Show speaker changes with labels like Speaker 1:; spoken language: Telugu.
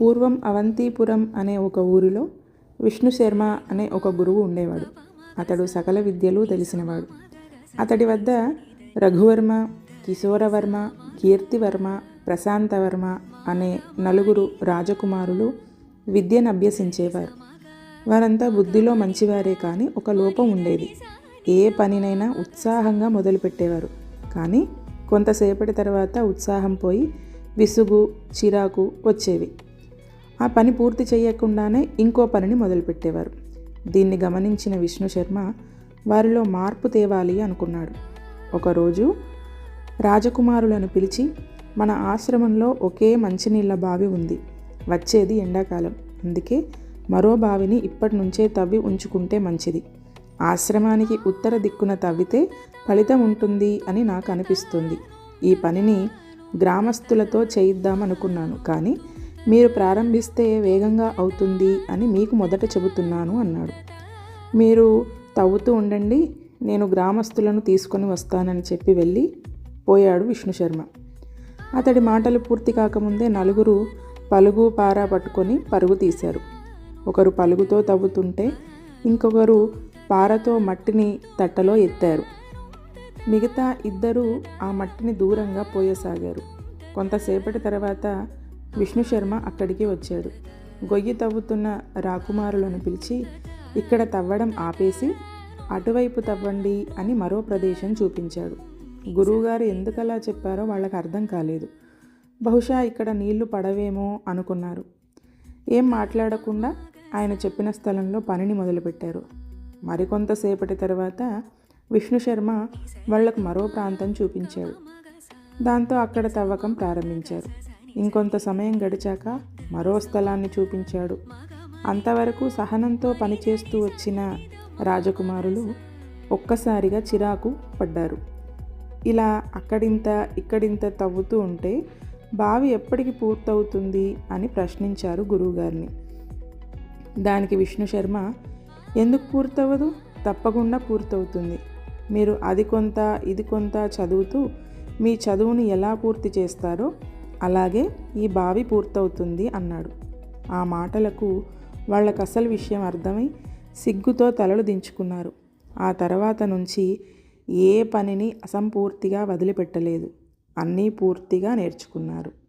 Speaker 1: పూర్వం అవంతిపురం అనే ఒక ఊరిలో విష్ణు శర్మ అనే ఒక గురువు ఉండేవాడు. అతడు సకల విద్యలు తెలిసినవాడు. అతడి వద్ద రఘువర్మ కిశోరవర్మ కీర్తివర్మ ప్రశాంతవర్మ అనే నలుగురు రాజకుమారులు విద్యను అభ్యసించేవారు. వారంతా బుద్ధిలో మంచివారే కానీ ఒక లోపం ఉండేది. ఏ పనినైనా ఉత్సాహంగా మొదలుపెట్టేవారు. కానీ కొంతసేపటి తర్వాత ఉత్సాహం పోయి విసుగు చిరాకు వచ్చేవి. ఆ పని పూర్తి చేయకుండానే ఇంకో పనిని మొదలుపెట్టేవారు. దీన్ని గమనించిన విష్ణు శర్మ వారిలో మార్పు తేవాలి అనుకున్నాడు. ఒకరోజు రాజకుమారులను పిలిచి మన ఆశ్రమంలో ఒకే మంచినీళ్ళ బావి ఉంది. వచ్చేది ఎండాకాలం. అందుకే మరో బావిని ఇప్పటి నుంచే తవ్వి ఉంచుకుంటే మంచిది. ఆశ్రమానికి ఉత్తర దిక్కున తవ్వితే ఫలితం ఉంటుంది అని నాకు అనిపిస్తుంది. ఈ పనిని గ్రామస్తులతో చేయిద్దామనుకున్నాను. కానీ మీరు ప్రారంభిస్తే వేగంగా అవుతుంది అని మీకు మొదట చెబుతున్నాను అన్నాడు. మీరు తవ్వుతూ ఉండండి నేను గ్రామస్తులను తీసుకొని వస్తానని చెప్పి వెళ్ళి పోయాడు విష్ణు శర్మ అతడి మాటలు పూర్తి కాకముందే నలుగురు పలుగు పార పట్టుకొని పరుగు తీశారు. ఒకరు పలుగుతో తవ్వుతుంటే ఇంకొకరు పారతో మట్టిని తట్టలో ఎత్తారు. మిగతా ఇద్దరు ఆ మట్టిని దూరంగా పోయసాగారు. కొంతసేపటి తర్వాత విష్ణు శర్మ అక్కడికి వచ్చాడు. గొయ్యి తవ్వుతున్న రాకుమారులను పిలిచి ఇక్కడ తవ్వడం ఆపేసి అటువైపు తవ్వండి అని మరో ప్రదేశం చూపించాడు. గురువుగారు ఎందుకలా చెప్పారో వాళ్ళకి అర్థం కాలేదు. బహుశా ఇక్కడ నీళ్ళు పడవేమో అనుకున్నారు. ఏం మాట్లాడకుండా ఆయన చెప్పిన స్థలంలో పనిని మొదలుపెట్టారు. మరికొంతసేపటి తర్వాత విష్ణు శర్మ వాళ్ళకు మరో ప్రాంతం చూపించాడు. దాంతో అక్కడ తవ్వకం ప్రారంభించారు. ఇంకొంత సమయం గడిచాక మరో స్థలాన్ని చూపించాడు. అంతవరకు సహనంతో పనిచేస్తూ వచ్చిన రాజకుమారులు ఒక్కసారిగా చిరాకు పడ్డారు. ఇలా అక్కడింత ఇక్కడింత తవ్వుతూ ఉంటే బావి ఎప్పటికి పూర్తవుతుంది అని ప్రశ్నించారు గురువుగారిని. దానికి విష్ణు శర్మ ఎందుకు పూర్తవ్వదు? తప్పకుండా పూర్తవుతుంది. మీరు అది కొంత ఇది కొంత చదువుతూ మీ చదువుని ఎలా పూర్తి చేస్తారో అలాగే ఈ బావి పూర్తవుతుంది అన్నాడు. ఆ మాటలకు వాళ్ళకు అసలు విషయం అర్థమై సిగ్గుతో తలలు దించుకున్నారు. ఆ తర్వాత నుంచి ఏ పనిని అసంపూర్తిగా వదిలిపెట్టలేదు. అన్నీ పూర్తిగా నేర్చుకున్నారు.